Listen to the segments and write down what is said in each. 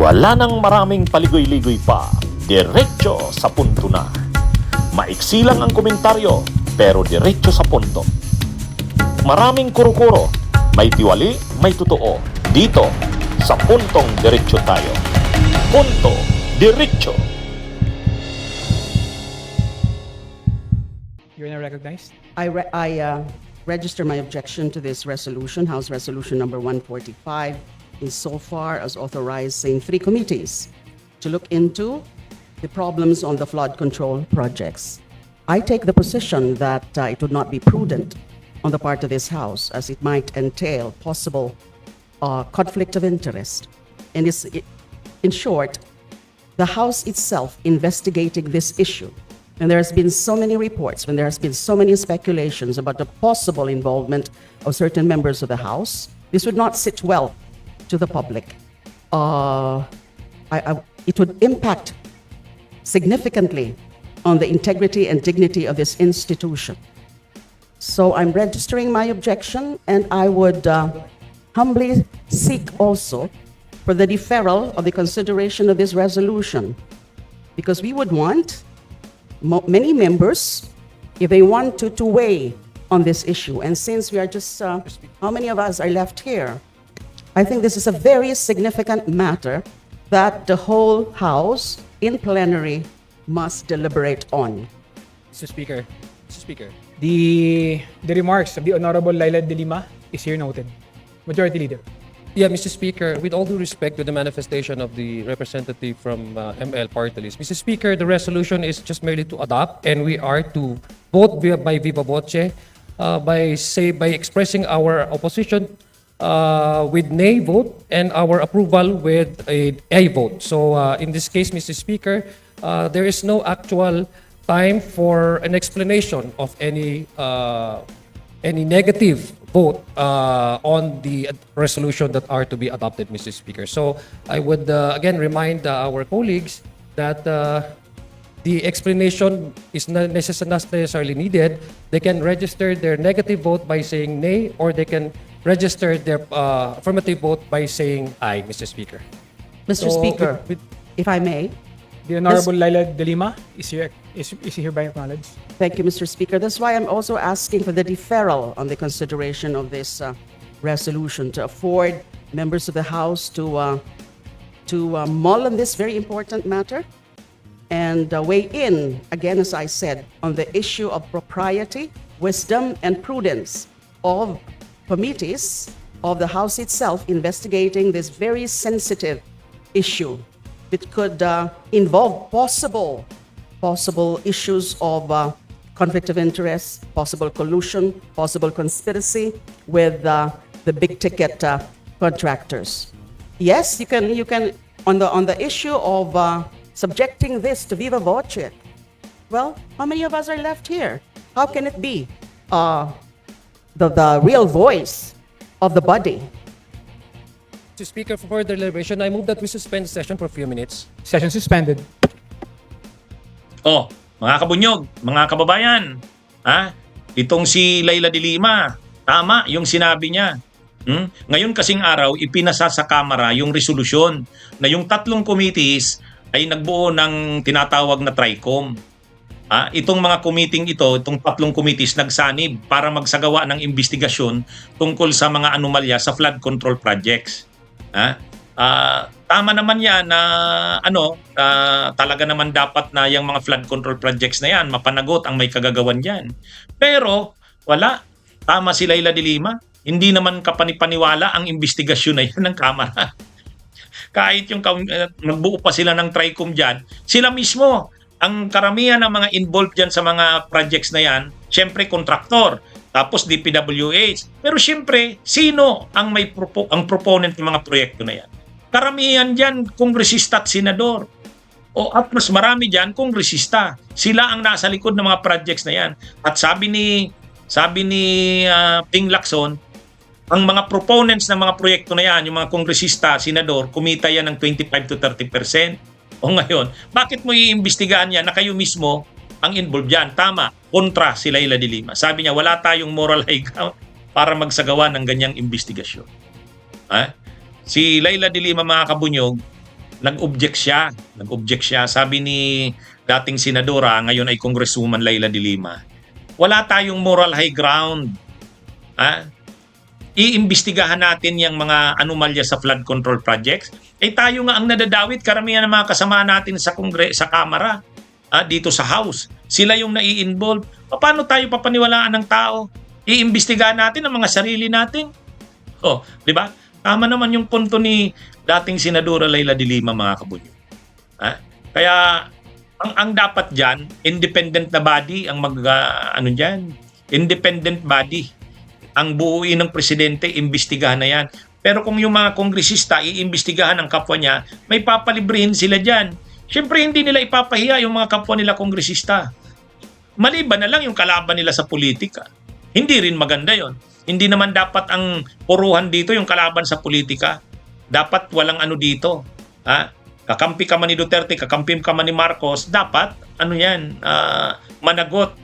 Wala nang maraming paligoy-ligoy pa. Diretso sa punto na. Maiksi lang ang komentaryo, pero diretso sa punto. Maraming kuro-kuro. May tiwali, may totoo. Dito, sa puntong diretso tayo. Punto, diretso. You're now recognized. I, re- I uh, register my objection to this resolution, House Resolution Number 145, insofar as authorizing three committees to look into the problems on the flood control projects. I take the position that uh, it would not be prudent on the part of this House, as it might entail possible uh, conflict of interest. And is, in short, the House itself investigating this issue. And there has been so many reports, when there has been so many speculations about the possible involvement of certain members of the House, this would not sit well to the public. Uh, I, I, it would impact significantly on the integrity and dignity of this institution. So I'm registering my objection, and I would uh, humbly seek also for the deferral of the consideration of this resolution. Because we would want mo- many members, if they want to, to weigh on this issue. And since we are just, uh, how many of us are left here? I think this is a very significant matter that the whole House in plenary must deliberate on. Mr. Speaker. Mr. Speaker. The the remarks of the Honorable Laila De Lima is here noted. Majority Leader. Yeah, Mr. Speaker, with all due respect to the manifestation of the representative from uh, ML Party List, Mr. Speaker, the resolution is just merely to adopt, and we are to vote via, by viva voce uh, by say by expressing our opposition uh, with nay vote and our approval with a a vote. So uh, in this case, Mr. Speaker, uh, there is no actual time for an explanation of any uh, any negative vote uh, on the resolution that are to be adopted, Mr. Speaker. So I would uh, again remind uh, our colleagues that uh, the explanation is not necessarily needed. They can register their negative vote by saying nay, or they can register their uh, affirmative vote by saying aye, Mr. Speaker. Mr. So, Speaker, with- with- if I may, The Honorable Laila De Lima is here is, is hereby acknowledged. Thank you, Mr. Speaker. That's why I'm also asking for the deferral on the consideration of this uh, resolution to afford members of the House to, uh, to uh, mull on this very important matter and uh, weigh in, again, as I said, on the issue of propriety, wisdom, and prudence of committees of the House itself investigating this very sensitive issue that could uh, involve possible possible issues of uh, conflict of interest, possible collusion, possible conspiracy with uh, the big ticket uh, contractors. Yes, you can you can on the on the issue of uh, subjecting this to viva voce. Well, how many of us are left here? How can it be uh, the the real voice of the body? Mr. Speaker, for further deliberation, I move that we suspend the session for a few minutes. Session suspended. Oh, mga kabunyog, mga kababayan, ha? Itong si Laila de Lima, tama yung sinabi niya. Hmm? Ngayon kasing araw, ipinasa sa Kamara yung resolusyon na yung tatlong committees ay nagbuo ng tinatawag na TRICOM. Ha? Itong mga committee ito, itong tatlong committees nagsanib para magsagawa ng investigasyon tungkol sa mga anomalya sa flood control projects. Ha? Ah, tama naman yan na ano, ah, talaga naman dapat na yung mga flood control projects na yan, mapanagot ang may kagagawan yan. Pero wala. Tama si Laila de Lima. Hindi naman kapanipaniwala ang investigasyon na yan ng Kamara. Kahit yung uh, nagbuo pa sila ng TRICOM dyan, sila mismo, ang karamihan ng mga involved dyan sa mga projects na yan, syempre kontraktor, tapos DPWH. Pero syempre, sino ang may propo- ang proponent ng mga proyekto na yan? Karamihan dyan, kongresista at senador. O at mas marami dyan, kongresista. Sila ang nasa likod ng mga projects na yan. At sabi ni sabi ni ah, Ping Lacson, ang mga proponents ng mga proyekto na yan, yung mga kongresista, senador, kumita yan ng 25 to 30%. O ngayon, bakit mo iimbestigahan yan na kayo mismo ang involved yan? Tama, kontra si Laila de Lima. Sabi niya, wala tayong moral high ground para magsagawa ng ganyang investigasyon. Ha? Si Laila de Lima, mga kabunyog, nag-object siya. Nag-object siya. Sabi ni dating senadora, ngayon ay Congresswoman Laila de Lima, wala tayong moral high ground. Ha? Iimbestigahan natin yung mga anomalya sa flood control projects. Eh tayo nga ang nadadawit, karamihan ng mga kasama natin sa kongre sa Kamara, ah, dito sa House. Sila yung nai-involve. Paano tayo papaniwalaan ng tao? Iimbestigahan natin ang mga sarili natin. Oh, di ba? Tama naman yung punto ni dating Senadora Laila de Lima mga kabunyo. Ha? Kaya ang ang dapat diyan, independent na body ang mag ah, ano diyan, independent body. Ang buuin ng presidente, imbestigahan na yan. Pero kung yung mga kongresista iimbestigahan ang kapwa niya, may papalibrihin sila diyan. Siyempre hindi nila ipapahiya yung mga kapwa nila kongresista. Maliban na lang yung kalaban nila sa politika. Hindi rin maganda yon. Hindi naman dapat ang puruhan dito yung kalaban sa politika. Dapat walang ano dito. Ha? Kakampi ka man ni Duterte, kakampi ka man ni Marcos, dapat ano yan, ah, managot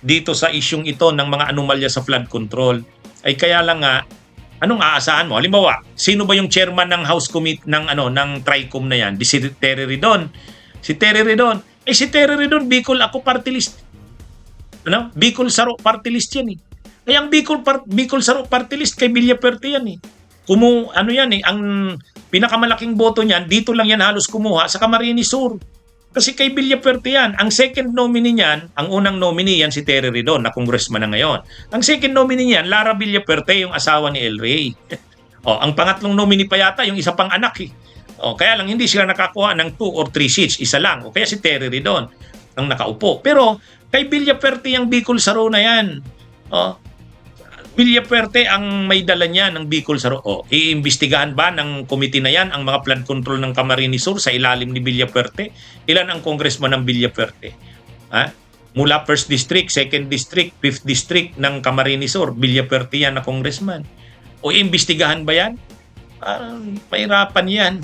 dito sa isyung ito ng mga anomalya sa flood control. Ay kaya lang nga, anong aasahan mo? Halimbawa, sino ba yung chairman ng House Committee ng ano ng Tricom na yan? Di si Terry Ridon. Si Terry Ridon. Eh si Terry Ridon, Bicol ako party list. Ano? Bicol Saro party list yan eh. Kaya ang Bicol, par- Bicol Saro party list kay Villaperte yan eh. Kumu, ano yan eh, ang pinakamalaking boto niyan, dito lang yan halos kumuha sa Camarines Sur. Kasi kay Villaperte yan. Ang second nominee niyan, ang unang nominee yan si Terry Ridon na congressman na ngayon. Ang second nominee niyan, Lara Villaperte, yung asawa ni El Rey. o, ang pangatlong nominee pa yata, yung isa pang anak eh. O, kaya lang hindi sila nakakuha ng 2 or 3 seats, isa lang. O kaya si Terry Ridon ang nakaupo. Pero kay Villaperte yung Bicol Saro na yan. O, Villaperte ang may dala niya ng Bicol Saro. O, iimbestigahan ba ng committee na yan ang mga flood control ng Camarines Sur sa ilalim ni Villaperte? Ilan ang congressman ng Villaperte? Ha? Mula 1st District, 2nd District, 5th District ng Camarines Sur, Villaperte yan na congressman. O iimbestigahan ba yan? Ah, mahirapan yan.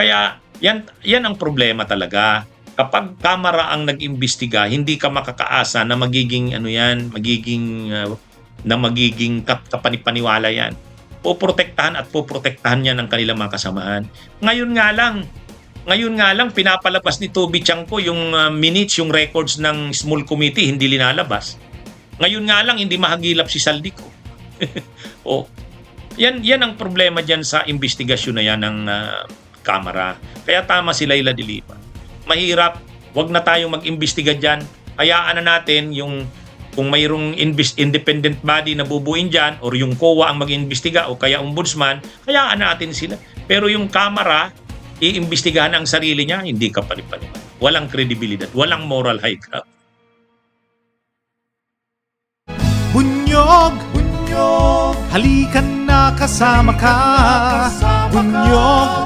Kaya yan, yan ang problema talaga. Kapag kamera ang nag-imbestiga, hindi ka makakaasa na magiging ano yan, magiging uh, na magiging kap- kapanipaniwala yan. Poprotektahan at poprotektahan niya ng kanilang mga kasamaan. Ngayon nga lang, ngayon nga lang pinapalabas ni Toby Chanko yung uh, minutes, yung records ng small committee, hindi linalabas. Ngayon nga lang hindi mahagilap si Saldico. o yan yan ang problema diyan sa investigasyon na yan ng uh, kamera. Kaya tama si Laila de Lima. Mahirap, wag na tayong mag-imbestiga diyan. Hayaan na natin yung kung mayroong invest, independent body na bubuin dyan or yung COA ang mag-imbestiga o kaya ombudsman, hayaan natin sila. Pero yung kamera, iimbestigahan ang sarili niya, hindi ka panipaniman. Walang kredibilidad, walang moral high ground. Bunyog, bunyog, halikan na kasama ka. Bunyog,